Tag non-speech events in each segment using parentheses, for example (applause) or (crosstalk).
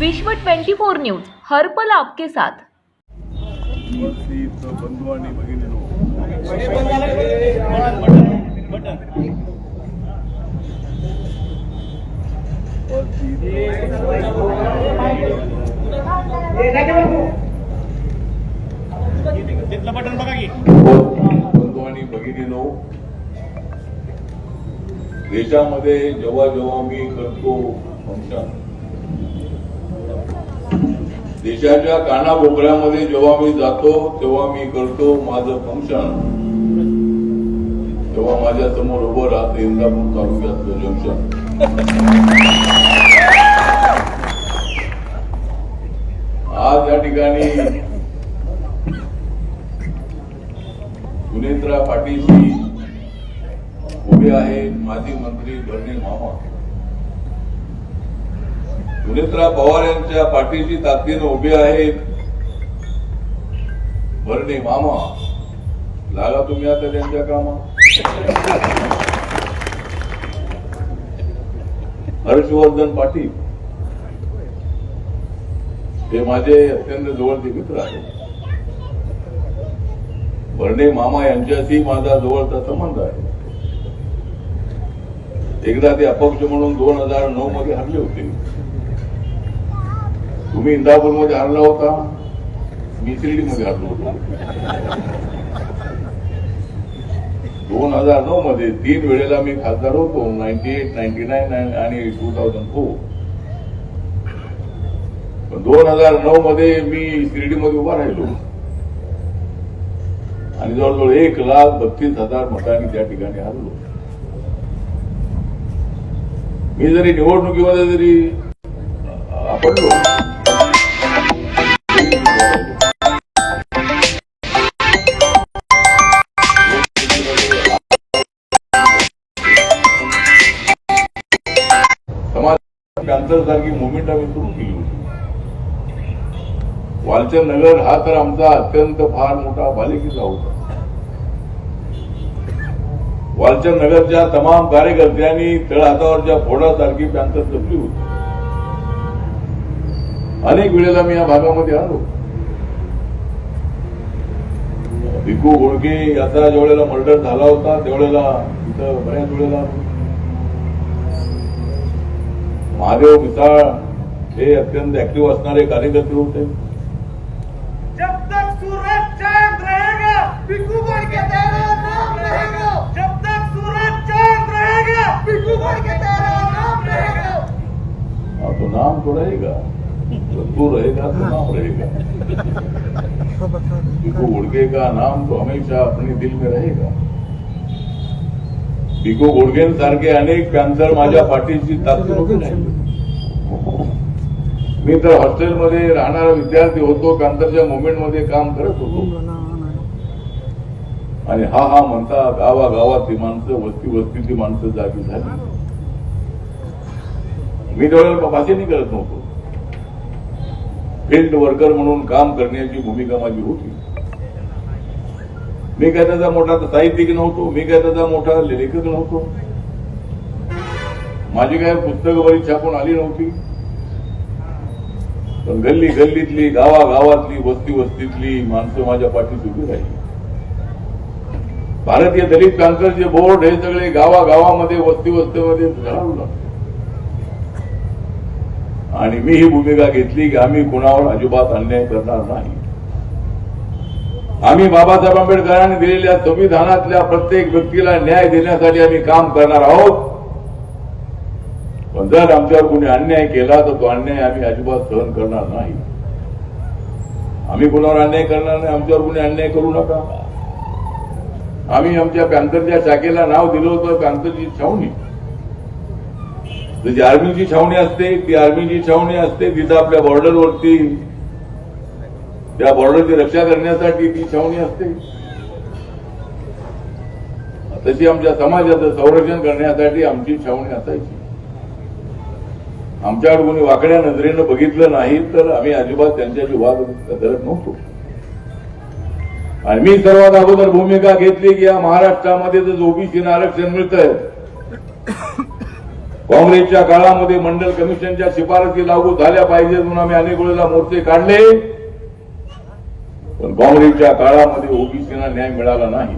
विश्व 24 न्यूज हर्पल आपके साथ. बंधू आणि भगिनीनो देशामध्ये जेव्हा जेव्हा मी करतो फंक्शन देशाच्या कानाकोपऱ्यामध्ये जेव्हा मी जातो तेव्हा मी करतो माझं फंक्शन तेव्हा माझ्यासमोर उभं राहते इंदापूर तालुक्यातलं जंक्शन आज या ठिकाणी सुनेत्रा पाटीलजी उभे आहेत माजी मंत्री भरणे मामा. सुनेत्रा पवार यांच्या पाठीशी ताकदीनं उभे आहेत. भरणे मामा. लागा तुम्ही आता त्यांच्या कामा हर्षवर्धन पाटील. हे माझे अत्यंत जवळचे मित्र आहेत. भरणे मामा यांच्याशी माझा जवळचा संबंध आहे. एकदा ते अपक्ष म्हणून दोन हजार नऊ मध्ये हरले होते. तुम्ही इंदापूरमध्ये हरला होता. मी शिर्डीमध्ये हरलो होतो. दोन हजार नऊ मध्ये तीन वेळेला मी खासदार होतो नाईन्टी एट नाईन्टी नाईन आणि टू थाउजंड फोर पण दोन हजार नऊ मध्ये मी शिर्डीमध्ये उभा राहिलो. आणि जवळजवळ एक लाख बत्तीस हजार मतांनी त्या ठिकाणी हरलो. मी जरी निवडणुकीमध्ये जरी आपडलो पॅन्थर सारखी मुवमेंट आम्ही सुरू केली होती. वालचंद नगर हा तर आमचा अत्यंत फार मोठा बालिकेचा होता. वालचंद नगरच्या तमाम कार्यकर्त्यांनी तळहातावरच्या फोडासारखी पॅन्थर जपली होती. अनेक वेळेला मी या भागामध्ये आलो. भिकू घोडके याचा ज्यावेळेला मर्डर झाला होता त्यावेळेला तिथं बऱ्याच वेळेला महादेव मिसाळ हे अत्यंत ऍक्टिव्ह असणारे कार्यकर्ते होते. जब तक सूरज चांद रहेगा पिकू गढ़ के तेरा नाम रहेगा। जब तक सूरज चांद रहेगा पिकू गढ़ के तेरा नाम रहेगा। हाँ, तो नाम तो रहेगा। तो तू रहेगा तो नाम रहेगा। (laughs) भिकू गुड़के का नाम तो हमेशा अपने दिल में रहेगा। भिकू गोडगेंसारखे अनेक पॅन्सर माझ्या पाठीशी मी तर हॉस्टेलमध्ये राहणारा विद्यार्थी होतो पॅन्सरच्या मुवमेंटमध्ये काम करत होतो. आणि हा हा म्हणता गावागावातली माणसं वस्ती वस्तीतली माणसं जागी झाली. मी त्यावेळेला भाषेनी करत नव्हतो. फील्ड वर्कर म्हणून काम करण्याची भूमिका माझी होती. मी काय त्याचा मोठा साहित्यिक नव्हतो मी काय त्याचा मोठा लेखक नव्हतो. माझी काय पुस्तक बरी छापून आली नव्हती. पण गल्ली गल्लीतली गावागावातली वस्ती वस्तीतली माणसं माझ्या पाठीत उभी राहिली. भारतीय दलित पॅन्सरचे बोर्ड हे सगळे गावागावामध्ये वस्ती वस्तीमध्ये आणि मी ही भूमिका घेतली की आम्ही कुणावर अजिबात अन्याय करणार नाही. आम्ही बाबासाहेब आंबेडकरांनी दिलेल्या संविधानातल्या प्रत्येक व्यक्तीला न्याय देण्यासाठी आम्ही काम करणार आहोत. पण जर आमच्यावर कोणी अन्याय केला तर तो अन्याय आम्ही अजिबात सहन करणार नाही. आम्ही कुणावर अन्याय करणार नाही आमच्यावर कोणी अन्याय करू नका. आम्ही आमच्या पॅन्थरच्या शाखेला नाव दिलं होतं पॅन्थरची छावणी. जशी आर्मीची छावणी असते ती आर्मीची छावणी असते तिथं आपल्या बॉर्डरवरती त्या बॉर्डरची रक्षा करण्यासाठी ती छावणी असते. तशी आमच्या समाजाचं संरक्षण करण्यासाठी आमची छावणी असायची. आमच्याकडे कोणी वाकड्या नजरेनं बघितलं नाही तर आम्ही अजिबात त्यांच्याशी वाद करत नव्हतो. आणि मी सर्वात अगोदर भूमिका घेतली की या महाराष्ट्रामध्ये जर ओबीसीनं आरक्षण मिळत आहे काँग्रेसच्या काळामध्ये मंडल कमिशनच्या शिफारसी लागू झाल्या पाहिजेत म्हणून आम्ही अनेक वेळेला मोर्चे काढले. पण काँग्रेसच्या काळामध्ये ओबीसीना न्याय मिळाला नाही.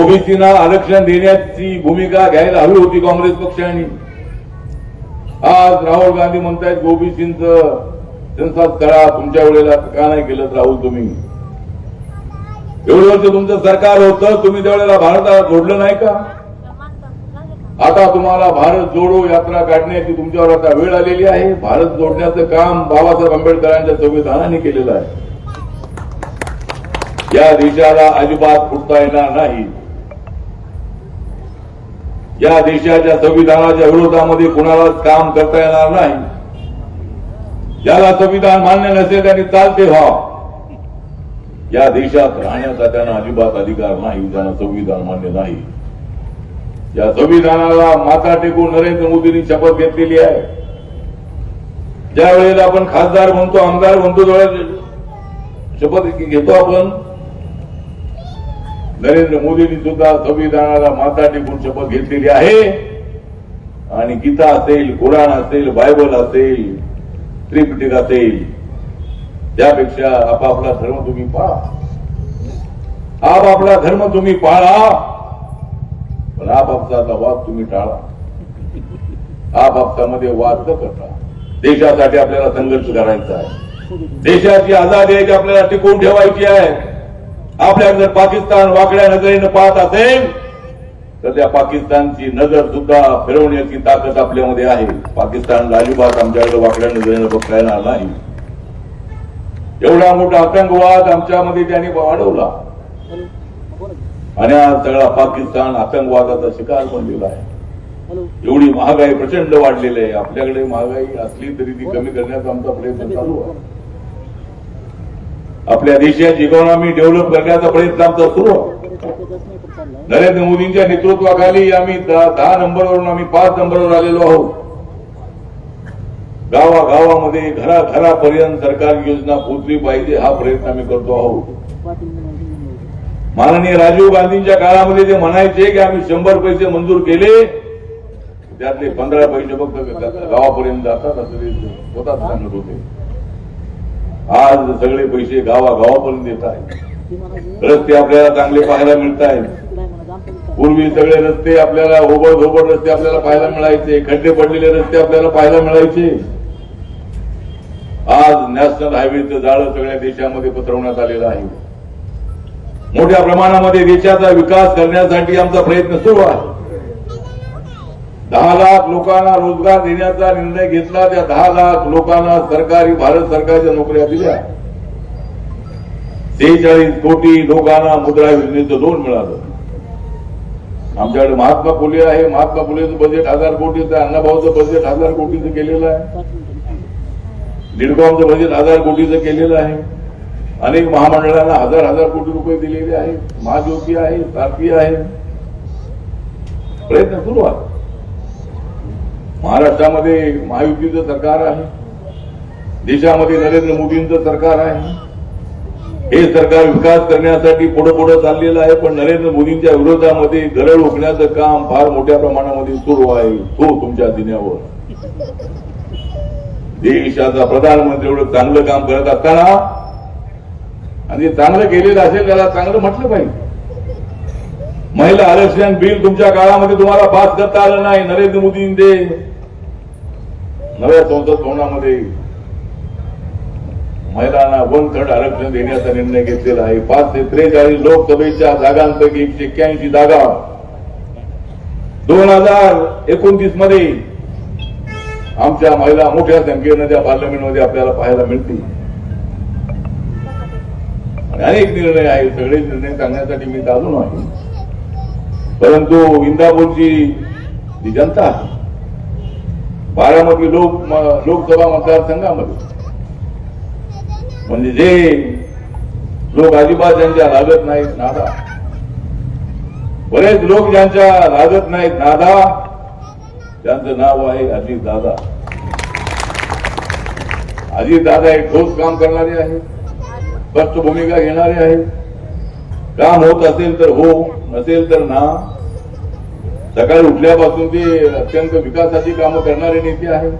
ओबीसीना आरक्षण देण्याची भूमिका घ्यायला हवी होती काँग्रेस पक्षाने. आज राहुल गांधी म्हणतायत ओबीसींच सेन्सास करा तुमच्या वेळेला का नाही केलं राहुल तुम्ही? एवढं वर्ष तुमचं सरकार होतं तुम्ही त्यावेळेला भारताला जोडलं नाही का? आता तुम्हाला भारत जोडो यात्रा काढण्याची तुमच्यावर आता वेळ आलेली आहे. भारत जोडण्याचं काम बाबासाहेब आंबेडकरांच्या संविधानाने केलेलं आहे. या देशाला अजिबात फुटता येणार नाही. या देशाच्या संविधानाच्या विरोधामध्ये कुणालाच काम करता येणार नाही. ज्याला संविधान मान्य नसेल त्यांनी चालते व्हा या देशात राहण्याचा त्यांना अजिबात अधिकार नाही त्यांना संविधान मान्य नाही. या संविधानाला माथा टेकून नरेंद्र मोदींनी शपथ घेतलेली आहे. ज्या वेळेला आपण खासदार म्हणतो आमदार म्हणतो शपथ घेतो आपण. नरेंद्र मोदींनी सुद्धा संविधानाला माता टेकून शपथ घेतलेली आहे. आणि गीता असेल कुराण असेल बायबल असेल त्रिपिटिक असेल त्यापेक्षा आपापला धर्म तुम्ही पाळा. आपापला धर्म तुम्ही पाळा पण आपापसाचा वाद तुम्ही टाळा. आपापसामध्ये वाद न करता. देशासाठी आपल्याला संघर्ष करायचा आहे. देशाची आजादी आहे ती आपल्याला टिकवून ठेवायची आहे? आपल्या जर पाकिस्तान वाकड्या नजरेनं पाहत असेल तर त्या पाकिस्तानची नजर सुद्धा फिरवण्याची ताकद आपल्यामध्ये आहे. पाकिस्तानला अजिबात आमच्याकडे वाकड्या नजरेनं बघता येणार नाही. एवढा मोठा आतंकवाद आमच्यामध्ये त्यांनी वाढवला. आणि आज सगळा पाकिस्तान आतंकवादाचा शिकार बनलेला आहे. एवढी महागाई प्रचंड वाढलेली आहे. आपल्याकडे महागाई असली तरी ती कमी करण्याचा आमचा प्रयत्न चालू आहे. आपल्या देशाची इकॉनॉमी डेव्हलप करण्याचा प्रयत्न आमचा सुरू नरेंद्र मोदींच्या नेतृत्वाखाली आम्ही दहा नंबरवरून आम्ही पाच नंबरवर आलेलो आहोत. गावागावामध्ये घराघरापर्यंत सरकारी योजना पोचली पाहिजे हा प्रयत्न आम्ही करतो आहोत. माननीय राजीव गांधींच्या काळामध्ये ते म्हणायचे की आम्ही शंभर पैसे मंजूर केले त्यातले पंधरा पैसे फक्त गावापर्यंत जातात असं ते स्वतःच सांगत होते. आज सगळे पैसे गावागावापर्यंत येत आहेत. रस्ते आपल्याला चांगले पाहायला मिळत आहेत. पूर्वी सगळे रस्ते आपल्याला ओबड धोबड रस्ते आपल्याला पाहायला मिळायचे. खड्डे पडलेले रस्ते आपल्याला पाहायला मिळायचे. आज नॅशनल हायवेचं जाळं सगळ्या देशामध्ये पसरवण्यात आलेलं आहे. मोठ्या प्रमाणामध्ये देशाचा विकास करण्यासाठी आमचा प्रयत्न सुरू आहे. दहा लाख लोकांना रोजगार देण्याचा निर्णय घेतला त्या दहा लाख लोकांना सरकारी भारत सरकारच्या नोकऱ्या दिल्या. सेहेचाळीस कोटी लोकांना मुद्रा योजनेचं लोन मिळालं. आमच्याकडे महात्मा फुले आहे. महात्मा फुलेचं बजेट हजार कोटीचं आहे. अण्णाभाऊचं बजेट हजार कोटीचं केलेलं आहे. दीडकॉमचं बजेट हजार कोटीचं केलेलं आहे. अनेक महामंडळांना हजार हजार कोटी रुपये दिलेले आहेत. महाज्योती आहे सारथी आहे. प्रयत्न सुरू आहे महाराष्ट्रामध्ये महायुतीचं सरकार आहे. देशामध्ये नरेंद्र मोदींचं सरकार आहे. हे सरकार विकास करण्यासाठी पुढे पुढे चाललेलं आहे पण नरेंद्र मोदींच्या विरोधामध्ये गरळ रोखण्याचं काम फार मोठ्या प्रमाणामध्ये सुरू आहे. तो तुमच्या दिन्यावर. देशाचा प्रधानमंत्री एवढं चांगलं काम करत असताना आणि चांगलं केलेलं असेल त्याला चांगलं म्हटलं पाहिजे. महिला आरक्षण बिल तुमच्या काळामध्ये तुम्हाला पास करता आलं नाही नरेंद्र मोदींनी नव्या संसद भवनामध्ये महिलांना वन थर्ड आरक्षण देण्याचा निर्णय घेतलेला आहे. पाच ते त्रेचाळीस लोकसभेच्या जागांपैकी एकशे एक्क्याऐंशी जागा. दोन हजार एकोणतीसमध्ये आमच्या महिला मोठ्या संख्येनं त्या पार्लमेंटमध्ये आपल्याला पाहायला मिळतील. अनेक निर्णय आहेत. सगळे निर्णय सांगण्यासाठी मी चालू आहे. परंतु इंदापूरची जी जनता बारामती लोक लोकसभा मतदारसंघामध्ये म्हणजे जे लोक अजिबात ज्यांच्या लागत नाहीत नादा. बरेच लोक ज्यांच्या लागत नाहीत नादा. त्यांचं नाव आहे अजित दादा अजित दादा हे ठोस काम करणारे आहेत स्पष्ट भूमिका घेणारे आहेत. काम होत असेल तर हो नसेल तर ना. सकाळी उठल्यापासून ते अत्यंत विकासाची कामं करणारे नेते आहे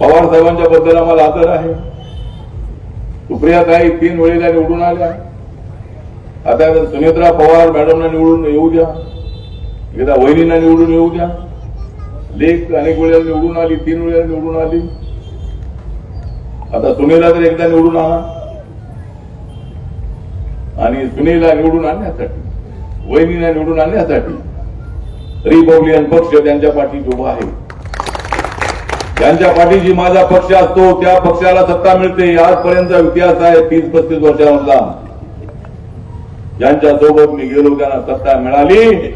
पवार साहेबांच्या बद्दल आम्हाला आदर आहे. सुप्रिया काही तीन वेळेला निवडून आल्या. आता सुनेत्रा पवार मॅडमना निवडून येऊ द्या. एकदा वहिनींना निवडून येऊ द्या. लेख अनेक वेळेला निवडून आली तीन वेळेला निवडून आली. आता सुनेला तर एकदा निवडून आणा. आणि सुनेला निवडून आणण्यासाठी वहिनीला निवडून आणण्यासाठी रिपब्लिकन पक्ष त्यांच्या पाठी उभा आहे. त्यांच्या पाठीशी माझा पक्ष असतो त्या पक्षाला सत्ता मिळते आजपर्यंतचा इतिहास आहे तीस पस्तीस वर्षामधला. ज्यांच्या सोबत मी गेलो त्यांना सत्ता मिळाली.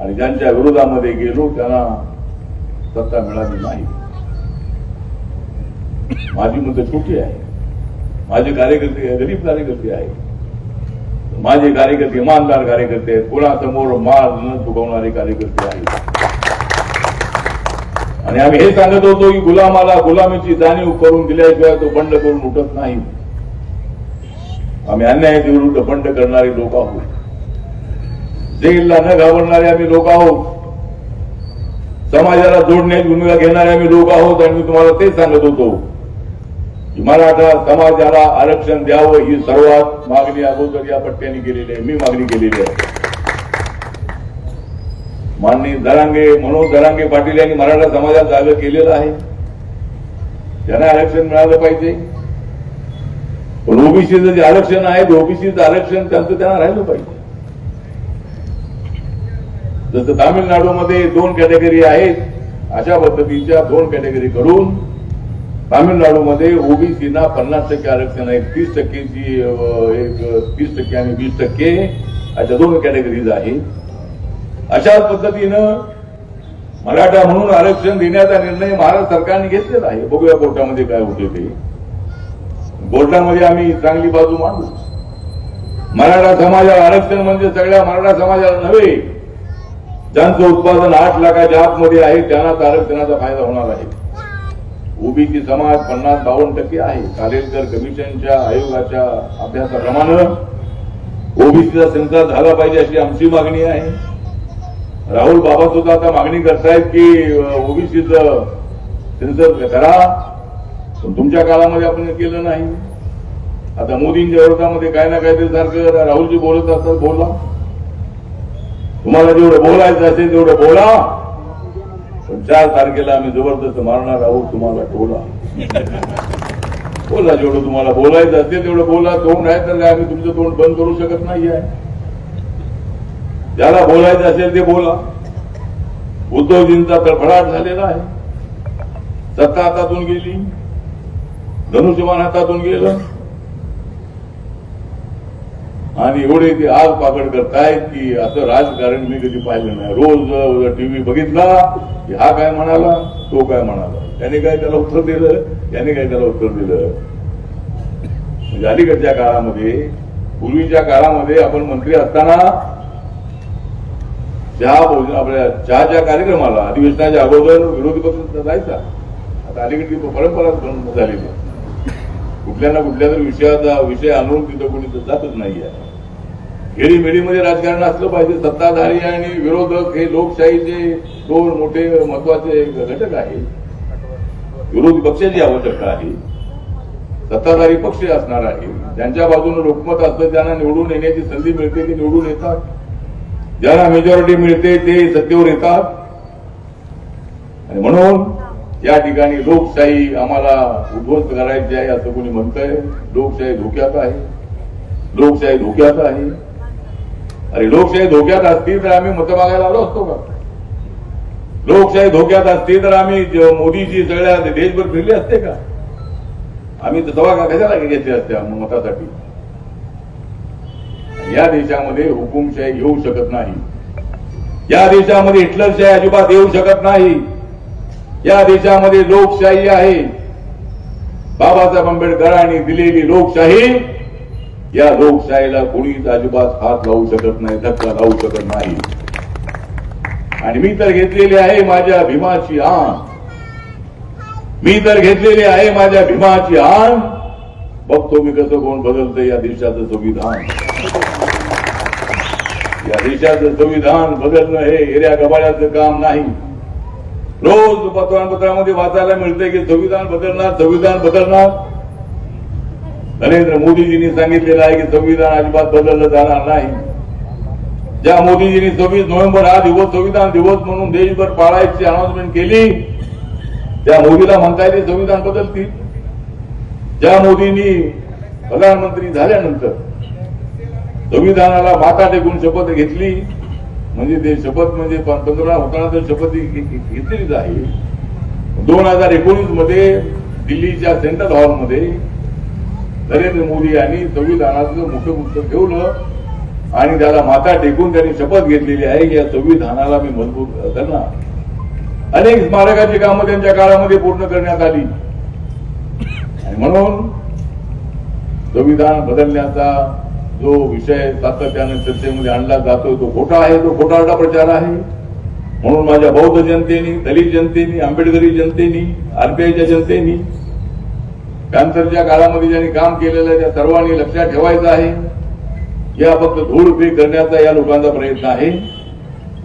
आणि ज्यांच्या विरोधामध्ये गेलो त्यांना सत्ता मिळाली नाही. माझी मुद्दा छोटी आहे. माझे कार्यकर्ते गरीब कार्यकर्ते आहेत. माझे कार्यकर्ते इमानदार कार्यकर्ते आहेत कोणासमोर माल न चुकवणारे कार्यकर्ते आहेत. आणि आम्ही हे सांगत होतो की गुलामाला गुलामीची जाणीव करून दिल्याशिवाय तो बंड करून उठत नाही. आम्ही अन्यायाच्या विरुद्ध बंड करणारे लोक आहोत. जेलला न घाबरणारे आम्ही लोक आहोत. समाजाला जोडण्याची भूमिका घेणारे आम्ही लोक आहोत आणि मी तुम्हाला तेच सांगत होतो. मराठा समाजाला आरक्षण द्यावं ही सर्वात मागणी अगोदर या पट्ट्याने केलेली आहे. मी मागणी केलेली आहे. माननीय दरांगे मनोज दरांगे पाटील यांनी मराठा समाजात जागा केलेलं आहे. त्यांना आरक्षण मिळालं पाहिजे. पण ओबीसीचं जे आरक्षण आहे ओबीसीचं आरक्षण त्यांचं त्यांना राहिलं पाहिजे. जसं तामिळनाडूमध्ये दोन कॅटेगरी आहेत अशा पद्धतीच्या दोन कॅटेगरी करून तामिळनाडूमध्ये ओबीसीना पन्नास टक्के आरक्षण आहे तीस टक्केची एक तीस टक्के आणि वीस टक्के अशा दोन कॅटेगरीज आहेत. अशाच पद्धतीनं मराठा म्हणून आरक्षण देण्याचा निर्णय महाराष्ट्र सरकारने घेतलेला आहे. बघूया कोर्टामध्ये काय होते ते. कोर्टामध्ये आम्ही चांगली बाजू मांडू. मराठा समाजाला आरक्षण म्हणजे सगळ्या मराठा समाजाला नव्हे. ज्यांचं उत्पादन आठ लाखाच्या आतमध्ये आहे त्यांनाच आरक्षणाचा फायदा होणार आहे. ओबीसी समाज पन्नास बावन्न टक्के आहे. कालेलकर कमिशनच्या आयोगाच्या अभ्यासाप्रमाणे ओबीसीचा संसार झाला पाहिजे अशी आमची मागणी आहे. राहुल बाबा सुद्धा आता मागणी करतायत की ओबीसीच सेन्सर करा. पण तुमच्या काळामध्ये आपण केलं नाही. आता मोदींच्या विरोधामध्ये काय ना काहीतरी सारखं राहुलजी बोलत असतात बोला. तुम्हाला जेवढं बोलायचं असेल तेवढं बोला. पण चार तारखेला आम्ही जबरदस्त मारणार आहोत तुम्हाला टोला बोला जेवढं तुम्हाला बोलायचं असेल तेवढं बोला. तोंड आहे तर काय आम्ही तुमचं तोंड बंद करू शकत नाही आहे ज्याला बोलायचं असेल ते बोला. उद्धवजींचा तडफडाट झालेला आहे. सत्ता हातातून गेली. धनुष्यमान हातातून गेलं. आणि एवढे ते आग पाकड करतायत की असं राजकारण मी कधी पाहिलं नाही. रोज टीव्ही बघितला की हा काय म्हणाला तो काय म्हणाला. त्याने काय त्याला उत्तर दिलं? त्याने काय त्याला उत्तर दिलं? म्हणजे अलीकडच्या काळामध्ये पूर्वीच्या काळामध्ये आपण मंत्री असताना चहा भोजन आपल्या चहाच्या कार्यक्रमाला अधिवेशनाच्या अगोदर विरोधी पक्ष जायचा. आता अलीकडची परंपराच झालेली कुठल्या ना कुठल्या तरी विषयाचा विषय आणून तिथं कोणी जातच नाही आहे खेळीमेळीमध्ये राजकारण असलं पाहिजे. सत्ताधारी आणि विरोधक हे लोकशाहीचे दोन मोठे महत्त्वाचे घटक आहेत विरोधी पक्षाची आवश्यकता आहे. सत्ताधारी पक्ष असणार आहे. ज्यांच्या बाजूने लोकमत असतं त्यांना निवडून येण्याची संधी मिळते ते निवडून येतात. ज्यांना मेजॉरिटी मिळते ते सत्तेवर येतात. आणि म्हणून या ठिकाणी लोकशाही आम्हाला उद्ध्वस्त करायची आहे असं कोणी म्हणतंय. लोकशाही धोक्यात आहे. लोकशाही धोक्यात आहे. अरे लोकशाही धोक्यात असती तर आम्ही मतं मागायला आलो असतो का? लोकशाही धोक्यात असती तर आम्ही मोदीची सगळ्या देशभर फिरले असते का? आम्ही दवा कशाला घेतली असत्या मतासाठी? या देशामध्ये हुकुमशाही येऊ शकत नाही. या देशामध्ये हिटलरशाही अजिबात येऊ शकत नाही. या देशामध्ये लोकशाही आहे. बाबासाहेब आंबेडकरांनी दिलेली लोकशाही या लोकशाहीला कोणीच अजिबात हात लावू शकत नाही धक्का लावू शकत नाही. आणि मी तर घेतलेली आहे माझ्या भीमाची आण. मी तर घेतलेली आहे माझ्या भीमाची आण. बघतो मी कसं कोण बदलतं या देशाचं संविधान. या देशाचं संविधान बदलणं हे एरिया गबाळ्याचं काम नाही. रोज वर्तमानपत्रामध्ये वाचायला मिळतंय की संविधान बदलणार संविधान बदलणार. नरेंद्र मोदीजींनी सांगितलेलं आहे की संविधान अजिबात बदललं जाणार नाही. ज्या मोदीजींनी सव्वीस नोव्हेंबर हा दिवस संविधान दिवस म्हणून देशभर पाळायची अनाउन्समेंट केली त्या मोदीला म्हणता येते संविधान बदलतील. ज्या मोदींनी प्रधानमंत्री झाल्यानंतर संविधानाला माता टेकून शपथ घेतली म्हणजे ते शपथ म्हणजे पंतप्रधान होताना तर शपथ घे- घेतलेलीच आहे. दोन हजार एकोणीसमध्ये दिल्लीच्या सेंट्रल हॉलमध्ये नरेंद्र मोदी यांनी संविधानाचं मोठं पुस्तक ठेवलं आणि त्याला माथा टेकून त्यांनी शपथ घेतलेली आहे की या संविधानाला मी मजबूत करणार. अनेक स्मारकाची कामं त्यांच्या काळामध्ये पूर्ण करण्यात आली. आणि म्हणून संविधान बदलण्याचा जो विषय सातत्याने चर्चेमध्ये आणला जातो तो खोटा आहे तो खोटारडा प्रचार आहे. म्हणून माझ्या बौद्ध जनतेनी दलित जनतेनी आंबेडकरी जनतेनी आरपीआयच्या जनतेनी कॅन्सरच्या काळामध्ये ज्यांनी काम केलेलं आहे त्या सर्वांनी लक्षात ठेवायचं आहे. या फक्त धूळ उभी करण्याचा या लोकांचा प्रयत्न आहे.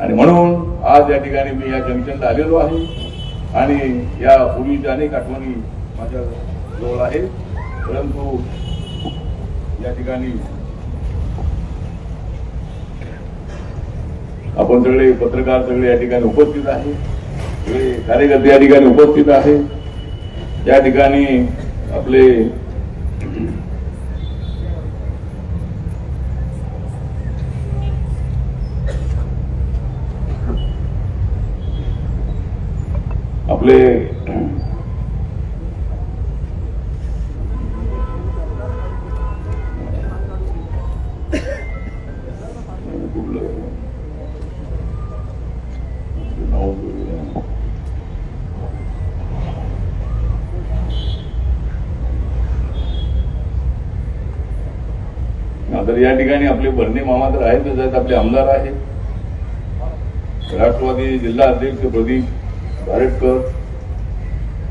आणि म्हणून आज या ठिकाणी मी या जंक्शनला आलेलो आहे. आणि या पूर्वीच्या अनेक आठवणी माझ्या जवळ आहेत. परंतु या ठिकाणी आपण सगळे पत्रकार सगळे या ठिकाणी उपस्थित आहे सगळे कार्यकर्ते या ठिकाणी उपस्थित आहे या ठिकाणी आपले तर या ठिकाणी आपले भरणे मामा तर आहेतच आहेत आपले आमदार आहेत. राष्ट्रवादी जिल्हा अध्यक्ष प्रदीप बारटकर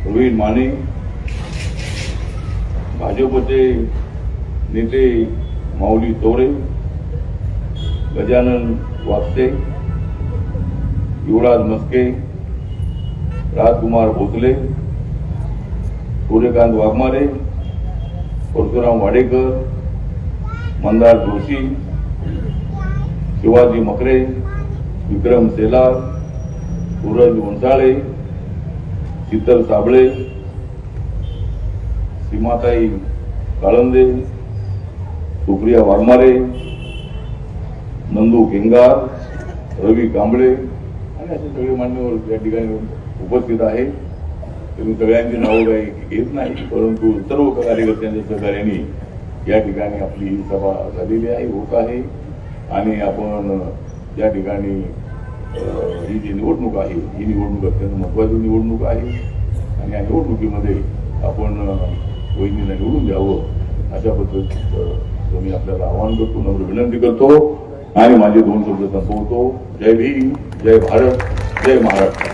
प्रवीण माने भाजपचे नेते माऊली तोरे गजानन वागते युवराज मस्के राजकुमार भोसले सूर्यकांत वाघमारे परशुराम वाडेकर मंदार जोशी शिवाजी मकरे विक्रम सेलार सूरज वंसाळे शीतल साबळे सीमाताई काळंदे सुप्रिया वाघमारे नंदू केंगार रवी कांबळे आणि असे सगळे मान्यवर या ठिकाणी उपस्थित आहे. तुम्ही सगळ्यांची नावं काही घेत नाही परंतु सर्व कार्यकर्त्यांच्या सहकार्याने या ठिकाणी आपली ही सभा झालेली आहे होत आहे. आणि आपण या ठिकाणी ही जी निवडणूक आहे ही निवडणूक अत्यंत महत्वाची निवडणूक आहे. आणि या निवडणुकीमध्ये आपण वहिनीला निवडून द्यावं अशा पद्धतीचं मी आपल्याला आवाहन करतो नम्र विनंती करतो. आणि माझे दोन शब्द संपवतो. जय भीम जय भारत जय महाराष्ट्र.